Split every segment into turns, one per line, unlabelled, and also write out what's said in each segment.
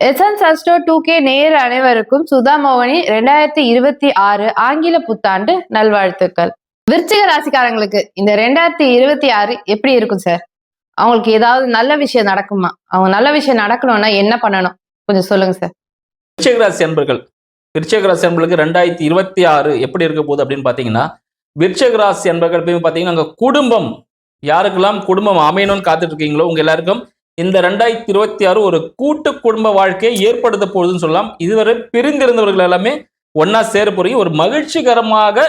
எஸ்என்ஸ் Astro two K நேர் அனைவருக்கும் சுதா மோகனி ரெண்டாயிரத்தி இருபத்தி ஆறு ஆங்கில புத்தாண்டு நல்வாழ்த்துக்கள். விருச்சிக ராசிக்காரங்களுக்கு இந்த ரெண்டாயிரத்தி இருபத்தி ஆறு எப்படி இருக்கும் சார் அவங்களுக்கு ஏதாவது நல்ல விஷயம் நடக்குமா? அவங்க நல்ல விஷயம் நடக்கணும்னா என்ன பண்ணணும்? கொஞ்சம் சொல்லுங்க சார்
விருச்சிகராசி அன்பர்கள் விருச்சிகராசி அன்பர்களுக்கு ரெண்டாயிரத்தி இருபத்தி ஆறு எப்படி இருக்க போகுது அப்படின்னு பார்த்தீங்கன்னா விருச்சிகராசி அன்பர்கள் பார்த்தீங்கன்னா அங்கே குடும்பம் யாருக்கெல்லாம் குடும்பம் அமையணும்னு காத்துட்டு இருக்கீங்களோ உங்க எல்லாருக்கும் இந்த ரெண்டாயிரத்தி இருபத்தி ஆறு ஒரு கூட்டு குடும்ப வாழ்க்கையை ஏற்படுத்த போகுதுன்னு சொல்லலாம். இதுவரை பிரிந்திருந்தவர்கள் எல்லாமே ஒன்னா சேர போறீங்க. ஒரு மகிழ்ச்சிகரமாக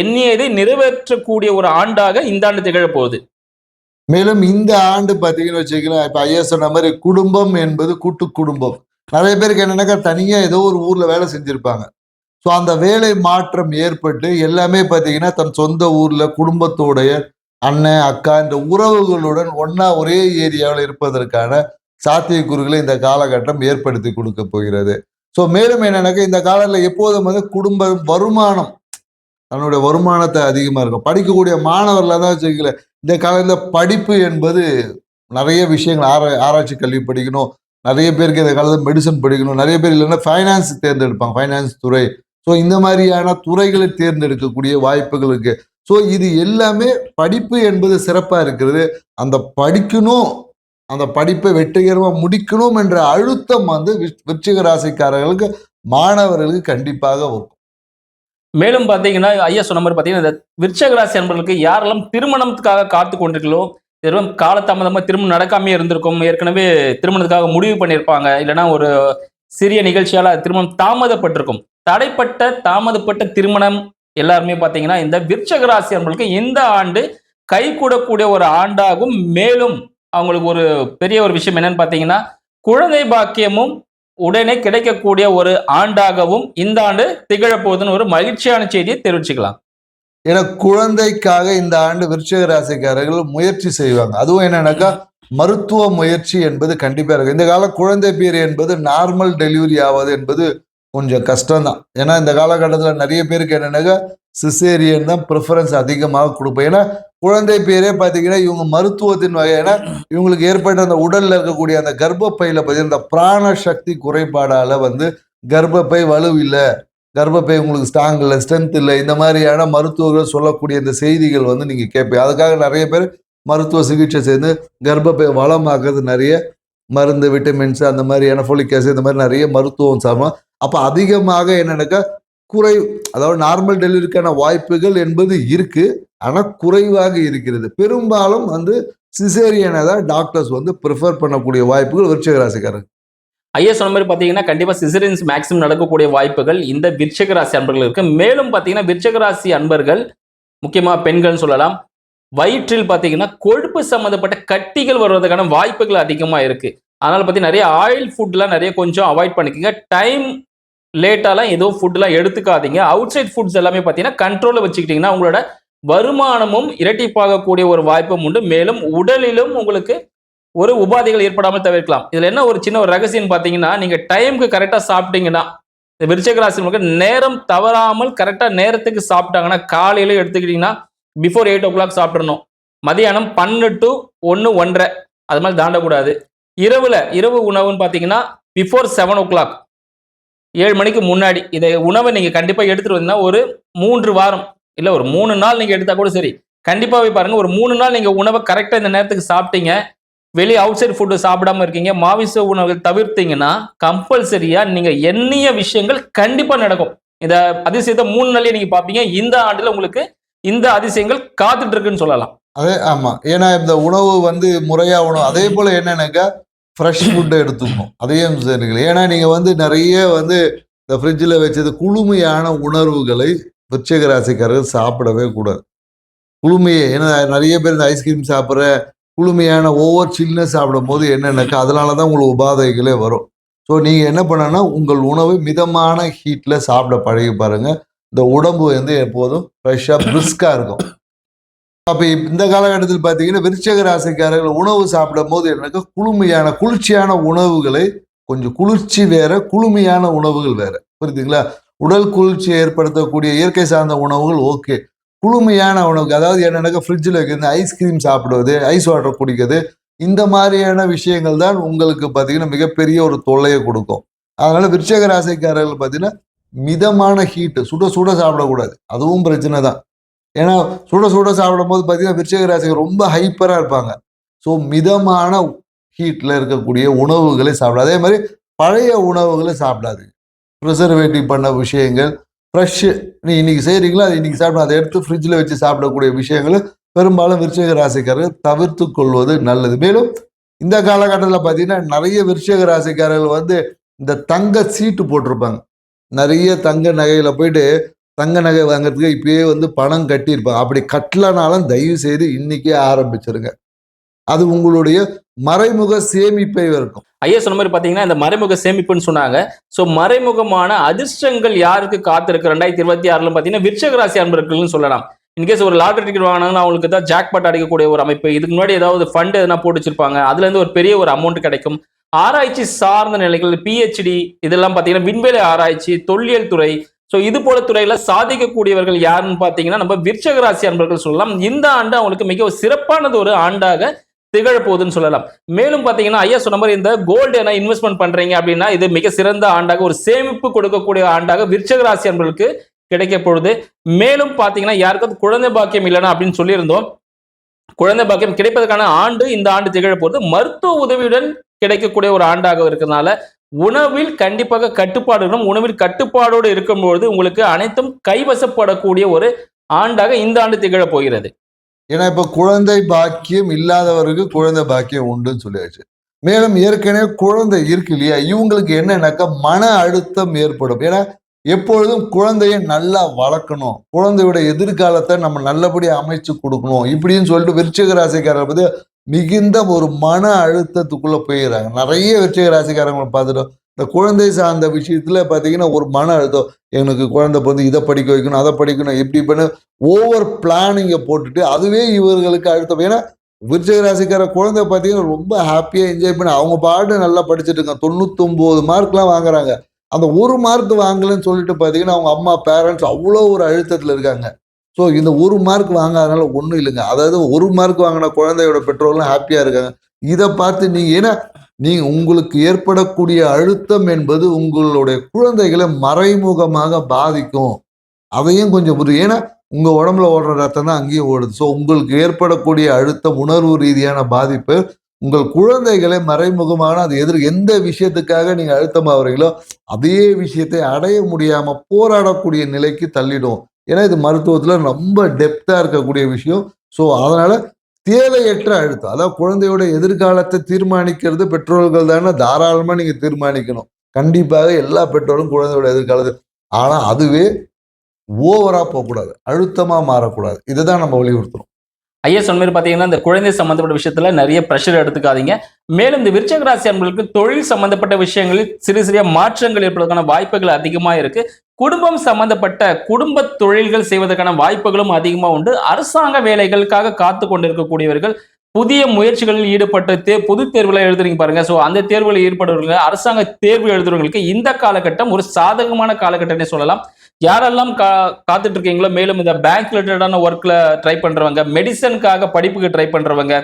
எண்ணியதை நிறைவேற்றக்கூடிய ஒரு ஆண்டாக இந்த ஆண்டு திகழப் போகுது.
மேலும் இந்த ஆண்டு பார்த்தீங்கன்னு வச்சுக்கலாம் இப்போ ஐயா சொன்ன மாதிரி குடும்பம் என்பது கூட்டு குடும்பம். நிறைய பேருக்கு என்னன்னாக்கா தனியாக ஏதோ ஒரு ஊரில் வேலை செஞ்சுருப்பாங்க. ஸோ அந்த வேலை மாற்றம் ஏற்பட்டு எல்லாமே பார்த்தீங்கன்னா தன் சொந்த ஊரில் குடும்பத்தோடைய அண்ணன் அக்கா இந்த உறவுகளுடன் ஒன்றா ஒரே ஏரியாவில் இருப்பதற்கான சாத்தியக்கூறுகளை இந்த காலகட்டம் ஏற்படுத்தி கொடுக்க போகிறது. ஸோ மேலும் என்னன்னாக்கா இந்த காலத்தில் எப்போதும் வந்து குடும்ப வருமானம் தன்னுடைய வருமானத்தை அதிகமாக இருக்கும். படிக்கக்கூடிய மாணவர்களாக தான் வச்சுக்கல இந்த காலத்தில் படிப்பு என்பது நிறைய விஷயங்கள் ஆரா ஆராய்ச்சி கல்வி படிக்கணும். நிறைய பேருக்கு இந்த காலத்தில் மெடிசன் படிக்கணும். நிறைய பேர் இல்லைன்னா ஃபைனான்ஸ் தேர்ந்தெடுப்பாங்க ஃபைனான்ஸ் துறை. ஸோ இந்த மாதிரியான துறைகளை தேர்ந்தெடுக்கக்கூடிய வாய்ப்புகளுக்கு ஸோ இது எல்லாமே படிப்பு என்பது சிறப்பாக இருக்கிறது. அந்த படிக்கணும் அந்த படிப்பை வெற்றிகரமாக முடிக்கணும் என்ற அழுத்தம் வந்து விச்- விருச்சிக ராசிக்காரர்களுக்கு மாணவர்களுக்கு கண்டிப்பாக வரும்
மேலும் பார்த்தீங்கன்னா ஐயா சொன்ன மாதிரி பார்த்தீங்கன்னா இந்த விருச்சக ராசி அன்பர்களுக்கு யாரெல்லாம் திருமணத்துக்காக காத்து கொண்டிருக்கலோ இதெல்லாம் காலதாமதமாக திருமணம் நடக்காமே இருந்திருக்கும். ஏற்கனவே திருமணத்துக்காக முடிவு பண்ணியிருப்பாங்க. இல்லைன்னா ஒரு சிறிய நிகழ்ச்சியால் திருமணம் தாமதப்பட்டிருக்கும். தடைப்பட்ட தாமதப்பட்ட திருமணம் எல்லாருமே பார்த்தீங்கன்னா இந்த விருச்சக ராசி அவங்களுக்கு இந்த ஆண்டு கை கூடக்கூடிய ஒரு ஆண்டாகும். மேலும் அவங்களுக்கு ஒரு பெரிய ஒரு விஷயம் என்னன்னு பார்த்தீங்கன்னா குழந்தை பாக்கியமும் உடனே கிடைக்கக்கூடிய ஒரு ஆண்டாகவும் இந்த ஆண்டு திகழப்போகுதுன்னு ஒரு மகிழ்ச்சியான செய்தியை தெரிவிச்சுக்கலாம்.
ஏன்னா குழந்தைக்காக இந்த ஆண்டு விருச்சக ராசிக்காரர்கள் முயற்சி செய்வாங்க. அதுவும் என்னன்னாக்கா மருத்துவ முயற்சி என்பது கண்டிப்பாக இருக்கு இந்த கால குழந்தை பேர் என்பது நார்மல் டெலிவரி ஆவது என்பது கொஞ்சம் கஷ்டம்தான். ஏன்னா இந்த காலகட்டத்தில் நிறைய பேருக்கு என்னென்னாக்கா சிசேரியன் தான் ப்ரிஃபரன்ஸ் அதிகமாக கொடுப்போம். ஏன்னா குழந்தை பேரே பார்த்தீங்கன்னா இவங்க மருத்துவத்தின் வகையான இவங்களுக்கு ஏற்பட்ட அந்த உடலில் இருக்கக்கூடிய அந்த கர்ப்பப்பையில் பார்த்தீங்கன்னா இந்த பிராண சக்தி குறைபாடால் வந்து கர்ப்பப்பை வலுவில்லை கர்ப்பப்பை உங்களுக்கு ஸ்ட்ராங் இல்லை ஸ்ட்ரென்த் இல்லை இந்த மாதிரியான மருத்துவர்கள் சொல்லக்கூடிய இந்த செய்திகள் வந்து நீங்கள் கேட்பீங்க அதுக்காக நிறைய பேர் மருத்துவ சிகிச்சை செய்து கர்ப்பப்பை வளமாக்குறது நிறைய மருந்து விட்டமின்ஸ் அந்த மாதிரியான ஃபோலிக் ஆசிட் இந்த மாதிரி நிறைய மருத்துவம் சாப்பிடும் அப்போ அதிகமாக என்னன்னாக்கா குறை அதாவது நார்மல் டெலிவரிக்கான வாய்ப்புகள் என்பது இருக்கு. ஆனால் குறைவாக இருக்கிறது. பெரும்பாலும் வந்து சிசேரியனை தான் டாக்டர்ஸ் வந்து ப்ரிஃபர் பண்ணக்கூடிய வாய்ப்புகள் விருச்சிக ராசிக்காரர்
ஐயா சொன்ன மாதிரி பார்த்தீங்கன்னா கண்டிப்பாக சிசரின்ஸ் மேக்ஸிமம் நடக்கக்கூடிய வாய்ப்புகள் இந்த விருச்சக ராசி அன்பர்கள் இருக்கு. மேலும் பார்த்தீங்கன்னா விருச்சக ராசி அன்பர்கள் முக்கியமாக பெண்கள்னு சொல்லலாம் வயிற்றில் பார்த்தீங்கன்னா கொழுப்பு சம்மந்தப்பட்ட கட்டிகள் வருவதற்கான வாய்ப்புகள் அதிகமாக இருக்குது அதனால் பார்த்தீங்கன்னா நிறைய ஆயில் ஃபுட்லாம் நிறைய கொஞ்சம் அவாய்ட் பண்ணிக்கோங்க. டைம் லேட்டாலாம் எதுவும் ஃபுட்லாம் எடுத்துக்காதீங்க. அவுட் சைட் ஃபுட்ஸ் எல்லாமே பார்த்தீங்கன்னா கண்ட்ரோலில் வச்சுக்கிட்டிங்கன்னா உங்களோட வருமானமும் இரட்டிப்பாகக்கூடிய ஒரு வாய்ப்பும் உண்டு. மேலும் உடலிலும் உங்களுக்கு ஒரு உபாதைகள் ஏற்படாமல் தவிர்க்கலாம். இதில் என்ன ஒரு சின்ன ஒரு ரகசியம் பார்த்தீங்கன்னா நீங்கள் டைமுக்கு கரெக்டாக சாப்பிட்டீங்கன்னா இந்த விருச்சக ராசி நேரம் தவறாமல் கரெக்டாக நேரத்துக்கு சாப்பிட்டாங்கன்னா காலையில எடுத்துக்கிட்டிங்கன்னா பிஃபோர் எயிட் ஓ கிளாக் சாப்பிட்றணும் மதியானம் பன்னெண்டு டு ஒன்று ஒன்றரை. அது மாதிரி தாண்டக்கூடாது. இரவில் இரவு உணவுன்னு பார்த்தீங்கன்னா பிஃபோர் செவன் ஓ கிளாக் ஏழு மணிக்கு முன்னாடி இதை உணவை நீங்கள் கண்டிப்பாக எடுத்துட்டு வந்தீங்கன்னா ஒரு மூன்று வாரம் இல்லை ஒரு மூணு நாள் நீங்கள் எடுத்தால் கூட சரி. கண்டிப்பாகவே பாருங்கள் ஒரு மூணு நாள் நீங்கள் உணவை கரெக்டாக இந்த நேரத்துக்கு சாப்பிட்டீங்க. வெளியே அவுட் சைட் ஃபுட்டு சாப்பிடாம இருக்கீங்க மாமிச உணவுகள் தவிர்த்தீங்கன்னா கம்பல்சரியாக நீங்கள் எண்ணிய விஷயங்கள் கண்டிப்பாக நடக்கும். இந்த அதிசயத்தை மூணு நாள்லயே நீங்கள் பார்ப்பீங்க. இந்த ஆண்டில் உங்களுக்கு இந்த அதிசயங்கள் காத்துட்டு இருக்குன்னு சொல்லலாம்.
அதே ஆமா. ஏன்னா இந்த உணவு வந்து முறையா உணவு அதே போல என்னன்னாக்கா ஃப்ரெஷ் ஃபுட்டை எடுத்துக்கணும். அதையும் சரிங்களா ஏன்னா நீங்கள் வந்து நிறைய வந்து இந்த ஃப்ரிட்ஜில் வச்சது குளுமையான உணர்வுகளை விருச்சிக ராசிக்காரர்கள் சாப்பிடவே கூடாது. குளுமையை ஏன்னா நிறைய பேர் இந்த ஐஸ்கிரீம் சாப்பிட்ற குளுமையான ஓவர் சில்னஸ் சாப்பிடும் போது என்னென்னக்கா அதனால தான் உங்களுக்கு உபாதைகளே வரும். ஸோ நீங்கள் என்ன பண்ணணும்னா உங்கள் உணவை மிதமான ஹீட்டில் சாப்பிட பழகி பாருங்கள் இந்த உடம்பு வந்து எப்போதும் ஃப்ரெஷ்ஷாக பிரிஸ்காக இருக்கும். அப்போ இந்த காலகட்டத்தில் பார்த்தீங்கன்னா விருச்சக ராசிக்காரர்கள் உணவு சாப்பிடும் போது எனக்கு குளுமையான குளிர்ச்சியான உணவுகளை கொஞ்சம் குளிர்ச்சி வேற குளுமையான உணவுகள் வேற. புரியுதுங்களா? உடல் குளிர்ச்சி ஏற்படுத்தக்கூடிய இயற்கை சார்ந்த உணவுகள் ஓகே. குளுமையான உணவுக்கு அதாவது என்னன்னாக்கா ஃப்ரிட்ஜில் வைக்கிறது ஐஸ்கிரீம் சாப்பிடுவது ஐஸ் வாட்டர் குடிக்கிறது இந்த மாதிரியான விஷயங்கள் தான் உங்களுக்கு பார்த்தீங்கன்னா மிகப்பெரிய ஒரு தொல்லையை கொடுக்கும். அதனால விருச்சக ராசிக்காரர்கள் பார்த்தீங்கன்னா மிதமான ஹீட்டு சுட சுட சாப்பிடக்கூடாது. அதுவும் பிரச்சனை தான். ஏன்னா சுட சுட சாப்பிடும் போது பார்த்தீங்கன்னா விருச்சக ராசிக்கு ரொம்ப ஹைப்பராக இருப்பாங்க. ஸோ மிதமான ஹீட்டில் இருக்கக்கூடிய உணவுகளை சாப்பிடாது. அதே மாதிரி பழைய உணவுகளை சாப்பிடாது. ப்ரிசர்வேட்டிவ் பண்ண விஷயங்கள் ஃப்ரெஷ்ஷு நீ இன்னைக்கு செய்கிறீங்களோ அது இன்னைக்கு சாப்பிடும் அதை எடுத்து ஃப்ரிட்ஜில் வச்சு சாப்பிடக்கூடிய விஷயங்களும் பெரும்பாலும் விருச்சக ராசிக்காரர்கள் தவிர்த்து கொள்வது நல்லது. மேலும் இந்த காலகட்டத்தில் பார்த்தீங்கன்னா நிறைய விருச்சக ராசிக்காரர்கள் வந்து இந்த தங்க சீட்டு போட்டிருப்பாங்க. நிறைய தங்க நகையில் போயிட்டு தங்க நகை வாங்குறதுக்கு இப்பயே வந்து பணம் கட்டியிருப்பாங்க. அப்படி கட்டலனாலும் தயவு செய்து இன்னைக்கே ஆரம்பிச்சிருங்க. அது உங்களுடைய மறைமுக சேமிப்பை இருக்கும்
ஐயா சொன்ன மாதிரி பாத்தீங்கன்னா இந்த மறைமுக சேமிப்புன்னு சொன்னாங்க. சோ மறைமுகமான அதிர்ஷ்டங்கள் யாருக்கு காத்திருக்கு? ரெண்டாயிரத்தி இருபத்தி ஆறுல பாத்தீங்கன்னா விருச்சக ராசி அன்பர்கள்னு சொல்லலாம். இன்கேஸ் ஒரு லாட்டரி டிக்கெட் வாங்கினாங்கன்னா அவங்களுக்கு தான் ஜாக்பாட் அடிக்கக்கூடிய ஒரு அமைப்பு இதுக்கு முன்னாடி ஏதாவது ஃபண்ட் எதனா போட்டு வச்சிருப்பாங்க அதுல இருந்து ஒரு பெரிய ஒரு அமௌண்ட் கிடைக்கும். ஆராய்ச்சி சார்ந்த நிலைகள் பிஹெச்டி இதெல்லாம் பாத்தீங்கன்னா விண்வெளி ஆராய்ச்சி தொல்லியல் துறை ஸோ இது போல துறையில சாதிக்கக்கூடியவர்கள் யாருன்னு பார்த்தீங்கன்னா நம்ம விருச்சக ராசி அன்பர்கள் சொல்லலாம். இந்த ஆண்டு அவங்களுக்கு மிக சிறப்பானது ஒரு ஆண்டாக திகழப்போகுதுன்னு சொல்லலாம். மேலும் பார்த்தீங்கன்னா ஐயா சொன்ன மாதிரி இந்த கோல்டு என்ன இன்வெஸ்ட்மெண்ட் பண்றீங்க அப்படின்னா இது மிக சிறந்த ஆண்டாக ஒரு சேமிப்பு கொடுக்கக்கூடிய ஆண்டாக விருச்சக ராசி அன்பர்களுக்கு கிடைக்க பொழுது மேலும் பார்த்தீங்கன்னா யாருக்காவது குழந்தை பாக்கியம் இல்லைனா அப்படின்னு சொல்லியிருந்தோம். குழந்தை பாக்கியம் கிடைப்பதற்கான ஆண்டு இந்த ஆண்டு திகழப்போகுது. மருத்துவ உதவியுடன் கிடைக்கக்கூடிய ஒரு ஆண்டாக இருக்கிறதுனால உணவில் கண்டிப்பாக கட்டுப்பாடு இருக்கணும். உணவில் கட்டுப்பாடோடு இருக்கும்பொழுது உங்களுக்கு அனைத்தும் கைவசப்படக்கூடிய ஒரு ஆண்டாக இந்த ஆண்டு திகழப் போகிறது.
ஏன்னா இப்ப குழந்தை பாக்கியம் இல்லாதவருக்கு குழந்தை பாக்கியம் உண்டுன்னு சொல்லியாச்சு. மேலும் ஏற்கனவே குழந்தை இருக்கு இல்லையா? இவங்களுக்கு என்னன்னாக்கா மன அழுத்தம் ஏற்படும். ஏன்னா எப்பொழுதும் குழந்தையை நல்லா வளர்க்கணும். குழந்தையோட எதிர்காலத்தை நம்ம நல்லபடியாக அமைச்சு கொடுக்கணும். இப்படின்னு சொல்லிட்டு விருச்சிக ராசிக்காரர் பத்தி மிகுந்த ஒரு மன அழுத்தத்துக்குள்ளே போயிடுறாங்க. நிறைய வெற்றிக ராசிக்காரங்களை பார்த்துட்டோம். இந்த குழந்தை சார்ந்த விஷயத்துல பார்த்தீங்கன்னா ஒரு மன அழுத்தம். எனக்கு குழந்தை பிறந்து இதை படிக்க வைக்கணும் அதை படிக்கணும் இப்படி பண்ண ஓவர் பிளானிங்கை போட்டுட்டு அதுவே இவர்களுக்கு அழுத்தம். ஏன்னா விருச்சக ராசிக்கார குழந்தை பார்த்தீங்கன்னா ரொம்ப ஹாப்பியாக என்ஜாய் பண்ணி அவங்க பாட்டு நல்லா படிச்சுட்டு இருக்காங்க. தொண்ணூத்தொம்போது மார்க்லாம் வாங்குறாங்க. அந்த ஒரு மார்க் வாங்கலன்னு சொல்லிட்டு பார்த்தீங்கன்னா அவங்க அம்மா பேரண்ட்ஸ் அவ்வளோ ஒரு அழுத்தத்தில் இருக்காங்க. ஸோ இந்த ஒரு மார்க் வாங்காதனால ஒன்றும் இல்லைங்க. அதாவது ஒரு மார்க் வாங்கின குழந்தையோட பெற்றோர்லாம் ஹாப்பியாக இருக்காங்க. இதை பார்த்து நீங்கள் ஏன்னா நீங்கள் உங்களுக்கு ஏற்படக்கூடிய அழுத்தம் என்பது உங்களுடைய குழந்தைகளை மறைமுகமாக பாதிக்கும். அதையும் கொஞ்சம் புரியும் ஏன்னா உங்கள் உடம்புல ஓடுற ரத்தம் தான் அங்கேயும் ஓடுது. ஸோ உங்களுக்கு ஏற்படக்கூடிய அழுத்தம் உணர்வு ரீதியான பாதிப்பு உங்கள் குழந்தைகளை மறைமுகமான அது எதிர் எந்த விஷயத்துக்காக நீங்க அழுத்தமாகறீங்களோ அதே விஷயத்தை அடைய முடியாமல் போராடக்கூடிய நிலைக்கு தள்ளிடும். ஏன்னா இது மருத்துவத்தில் ரொம்ப டெப்த்தாக இருக்கக்கூடிய விஷயம். ஸோ அதனால் தேவையற்ற அழுத்தம். அதாவது குழந்தையோட எதிர்காலத்தை தீர்மானிக்கிறது பெற்றோர்கள் தானே தாராளமாக நீங்கள் தீர்மானிக்கணும். கண்டிப்பாக எல்லா பெற்றோரும் குழந்தையோட எதிர்காலத்தை ஆனால் அதுவே ஓவராக போகக்கூடாது. அழுத்தமாக மாறக்கூடாது. இதை தான் நம்ம வலியுறுத்துறோம்.
ஐயா சொன்ன மாதிரி பார்த்தீங்கன்னா இந்த குழந்தை சம்பந்தப்பட்ட விஷயத்துல நிறைய ப்ரெஷர் எடுத்துக்காதீங்க. மேலும் இந்த விருச்சக ராசி அன்பர்களுக்கு தொழில் சம்பந்தப்பட்ட விஷயங்களில் சிறு சிறிய மாற்றங்கள் ஏற்படுவதற்கான வாய்ப்புகள் அதிகமாக இருக்கு. குடும்பம் சம்பந்தப்பட்ட குடும்ப தொழில்கள் செய்வதற்கான வாய்ப்புகளும் அதிகமாக உண்டு. அரசாங்க வேலைகளுக்காக காத்து கொண்டிருக்கக்கூடியவர்கள் புதிய முயற்சிகளில் ஈடுபட்டு தே பொது தேர்வுல எழுதுறீங்க பாருங்க. ஸோ அந்த தேர்வில் ஈடுபடுறவங்க அரசாங்க தேர்வு எழுதுறவங்களுக்கு இந்த காலகட்டம் ஒரு சாதகமான காலகட்டம்னே சொல்லலாம். யாரெல்லாம் கா காத்துட்டு இருக்கீங்களோ மேலும் இந்த பேங்க் ரிலேட்டடான ஒர்க்கில் ட்ரை பண்ணுறவங்க மெடிசனுக்காக படிப்புக்கு ட்ரை பண்ணுறவங்க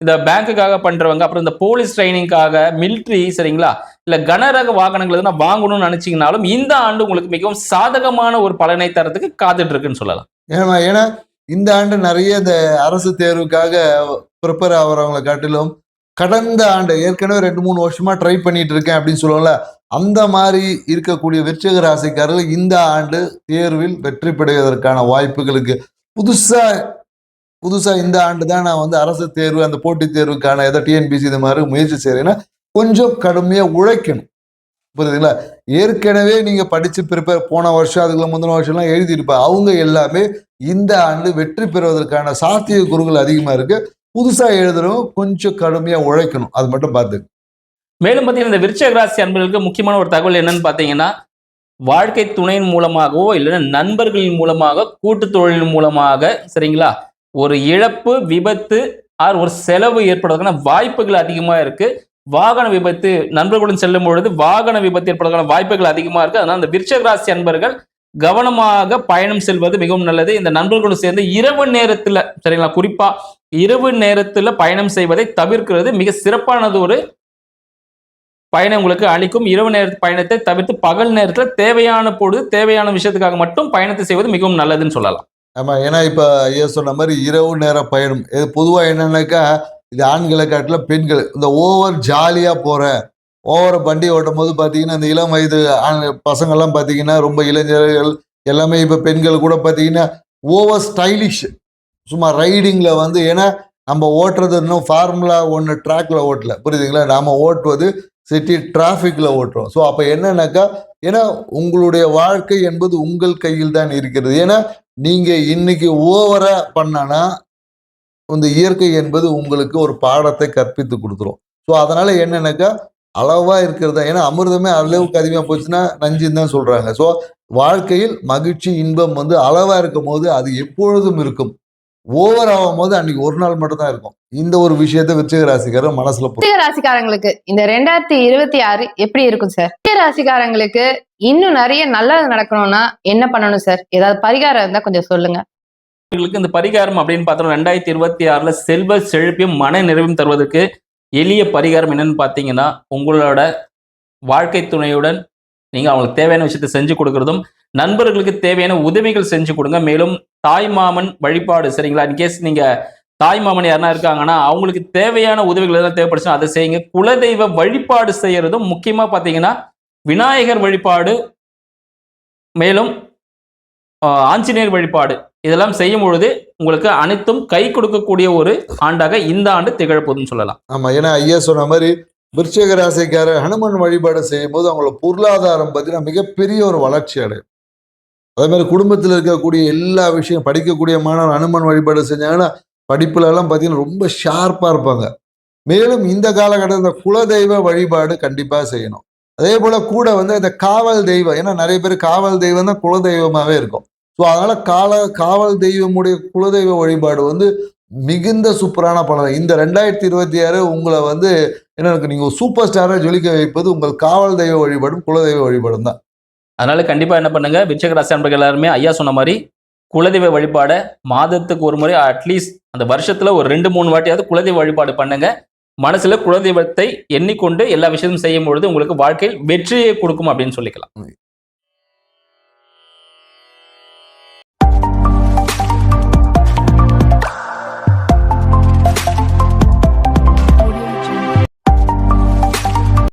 இந்த பேங்க்குக்காக பண்றவங்க அப்புறம் இந்த போலீஸ் ட்ரைனிங்காக மிலிட்ரி சரிங்களா? இல்ல கனரக வாகனங்கள் எதுனா வாங்கணும்னு நினைச்சீங்கனாலும் இந்த ஆண்டு உங்களுக்கு மிகவும் சாதகமான ஒரு பலனை தரத்துக்கு காத்துட்டு இருக்குன்னு சொல்லலாம்.
ஏன்னா ஏன்னா இந்த ஆண்டு நிறைய இந்த அரசு தேர்வுக்காக ப்ரிப்பேர் ஆகிறவங்களை காட்டிலும் கடந்த ஆண்டு ஏற்கனவே ரெண்டு மூணு வருஷமா ட்ரை பண்ணிட்டு இருக்கேன் அப்படின்னு சொல்லுவோம்ல அந்த மாதிரி இருக்கக்கூடிய விருச்சக ராசிக்காரர்கள் இந்த ஆண்டு தேர்வில் வெற்றி பெறுவதற்கான வாய்ப்புகளுக்கு புதுசா புதுசாக இந்த ஆண்டு தான் நான் வந்து அரசு தேர்வு அந்த போட்டித் தேர்வுக்கான ஏதோ டிஎன்பிசி இது மாதிரி முயற்சி செய்கிறேன்னா கொஞ்சம் கடுமையாக உழைக்கணும். புரியுதுங்களா? ஏற்கனவே நீங்கள் படித்து ப்ரிப்பேர் போன வருஷம் அதுக்குள்ள முந்தின வருஷம்லாம் எழுதியிருப்பா அவங்க எல்லாமே இந்த ஆண்டு வெற்றி பெறுவதற்கான சாத்திய குறுகள் அதிகமாக இருக்குது புதுசாக எழுதுறவங்க கொஞ்சம் கடுமையாக உழைக்கணும். அது மட்டும் பார்த்து
மேலும் பார்த்தீங்கன்னா இந்த விருச்சக ராசி அன்பர்களுக்கு முக்கியமான ஒரு தகவல் என்னன்னு பார்த்தீங்கன்னா வாழ்க்கை துணையின் மூலமாகவோ இல்லைன்னா நண்பர்களின் மூலமாக கூட்டு தொழிலின் மூலமாக சரிங்களா? ஒரு இழப்பு விபத்து ஆர் ஒரு செலவு ஏற்படுவதற்கான வாய்ப்புகள் அதிகமாக இருக்கு. வாகன விபத்து நண்பர்களுடன் செல்லும் பொழுது வாகன விபத்து ஏற்படுவதற்கான வாய்ப்புகள் அதிகமாக இருக்கு. அதனால அந்த விருச்சகராசி அன்பர்கள் கவனமாக பயணம் செல்வது மிகவும் நல்லது. இந்த நண்பர்களோடு சேர்ந்து இரவு நேரத்துல சரிங்களா குறிப்பா இரவு நேரத்துல பயணம் செய்வதை தவிர்க்கிறது. மிக சிறப்பானது ஒரு பயணம் உங்களுக்கு அளிக்கும். இரவு நேர பயணத்தை தவிர்த்து பகல் நேரத்தில் தேவையான பொழுது தேவையான விஷயத்துக்காக மட்டும் பயணத்தை செய்வது மிகவும் நல்லதுன்னு சொல்லலாம்.
ஆமாம் ஏன்னா இப்போ ஐயா சொன்ன மாதிரி இரவு நேர பயணம். இது பொதுவாக என்னென்னாக்கா இது ஆண்களை காட்டில பெண்கள். இந்த ஓவர் ஜாலியாக போகிறேன் ஓவர வண்டி ஓட்டும் போது பார்த்தீங்கன்னா இந்த இளம் வயது ஆண் பசங்கள்லாம் பார்த்தீங்கன்னா ரொம்ப இளைஞர்கள் எல்லாமே இப்போ பெண்கள் கூட பார்த்தீங்கன்னா ஓவர் ஸ்டைலிஷ். சும்மா ரைடிங்கில் வந்து ஏன்னா நம்ம ஓட்டுறது இன்னும் ஃபார்முலா ஒன்று ட்ராக்ல ஓட்டல. புரியுதுங்களா? நாம் ஓட்டுவது சிட்டி டிராஃபிக்கில் ஓட்டுறோம். ஸோ அப்போ என்னன்னாக்கா ஏன்னா உங்களுடைய வாழ்க்கை என்பது உங்கள் கையில் தான் இருக்கிறது. ஏன்னா நீங்க இன்னைக்கு ஓவரா பண்ணனா இந்த இயற்கை என்பது உங்களுக்கு ஒரு பாடத்தை கற்பித்து கொடுத்துரும். ஸோ அதனால என்னன்னாக்கா அளவா இருக்கிறதா ஏன்னா அமிர்தமே அளவுக்கு அதிகமாக போச்சுன்னா நஞ்சுன்னு தான் சொல்றாங்க. ஸோ வாழ்க்கையில் மகிழ்ச்சி இன்பம் வந்து அளவா இருக்கும் போது அது எப்பொழுதும் இருக்கும். ஓவர் ஆகும் போது அன்னைக்கு ஒரு நாள் மட்டும் தான் இருக்கும். இந்த ஒரு விஷயத்தை விருச்சிக ராசிக்காரர் மனசுல
விருச்சிக ராசிக்காரங்களுக்கு இந்த ரெண்டாயிரத்தி இருபத்தி ஆறு எப்படி இருக்கும் சார் விருச்சிக ராசிக்காரங்களுக்கு இன்னும் நிறைய நல்லது நடக்கணும்னா என்ன பண்ணணும் சார் ஏதாவது பரிகாரம் இருந்தா கொஞ்சம் சொல்லுங்க.
இவர்களுக்கு இந்த பரிகாரம் அப்படின்னு பார்த்தோம் ரெண்டாயிரத்தி இருபத்தி ஆறுல செல்வ செழிப்பையும் மன நிறைவும் தருவதற்கு எளிய பரிகாரம் என்னன்னு பார்த்தீங்கன்னா உங்களோட வாழ்க்கை துணையுடன் நீங்க அவங்களுக்கு தேவையான விஷயத்தை செஞ்சு கொடுக்கறதும் நண்பர்களுக்கு தேவையான உதவிகள் செஞ்சு கொடுங்க. மேலும் தாய் மாமன் வழிபாடு சரிங்களா? இன்கேஸ் நீங்க தாய் மாமன் யாருனா இருக்காங்கன்னா அவங்களுக்கு தேவையான உதவிகள் எதாவது தேவைப்படுச்சுன்னா அதை செய்யுங்க. குலதெய்வ வழிபாடு செய்யறதும் முக்கியமா பார்த்தீங்கன்னா விநாயகர் வழிபாடு மேலும் ஆஞ்சநேயர் வழிபாடு இதெல்லாம் செய்யும் பொழுது உங்களுக்கு அனைத்தும் கை கொடுக்கக்கூடிய ஒரு ஆண்டாக இந்த ஆண்டு திகழப்போதுன்னு சொல்லலாம்.
ஆமா ஏன்னா ஐயா சொன்ன மாதிரி விருச்சிக ராசிக்காரர் ஹனுமன் வழிபாடு செய்யும் போது அவங்களோட பொருளாதாரம் பார்த்தீங்கன்னா மிகப்பெரிய ஒரு வளர்ச்சி அடையும். அதே மாதிரி குடும்பத்தில் இருக்கக்கூடிய எல்லா விஷயம் படிக்கக்கூடிய மாணவர் அனுமன் வழிபாடு செஞ்சாங்கன்னா படிப்புலலாம் பார்த்தீங்கன்னா ரொம்ப ஷார்ப்பாக இருப்பாங்க. மேலும் இந்த காலகட்டத்தில் குலதெய்வ வழிபாடு கண்டிப்பாக செய்யணும். அதே போல் கூட வந்து இந்த காவல் தெய்வம் ஏன்னா நிறைய பேர் காவல் தெய்வம் தான் குலதெய்வமாகவே இருக்கும். ஸோ அதனால் கால காவல் தெய்வமுடைய குலதெய்வ வழிபாடு வந்து மிகுந்த சூப்பரான பலன். இந்த ரெண்டாயிரத்தி இருபத்தி ஆறு உங்களை வந்து என்ன நீங்கள் ஒரு சூப்பர் ஸ்டாராக ஜொலிக்க வைப்பது உங்கள் காவல் தெய்வ வழிபாடும் குலதெய்வ வழிபாடும் தான்.
அதனால கண்டிப்பா என்ன பண்ணுங்க விருச்சிக ராசி அன்பர்கள் எல்லாருமே ஐயா சொன்ன மாதிரி குலதெய்வ வழிபாடை மாதத்துக்கு ஒரு முறை அட்லீஸ்ட் அந்த வருஷத்துல ஒரு ரெண்டு மூணு வாட்டியாவது குலதெய்வ வழிபாடு பண்ணுங்க. மனசுல குலதெய்வத்தை எண்ணிக்கொண்டு எல்லா விஷயமும் செய்யும் பொழுது உங்களுக்கு வாழ்க்கையில் வெற்றியை கொடுக்கும் அப்படின்னு சொல்லிக்கலாம்.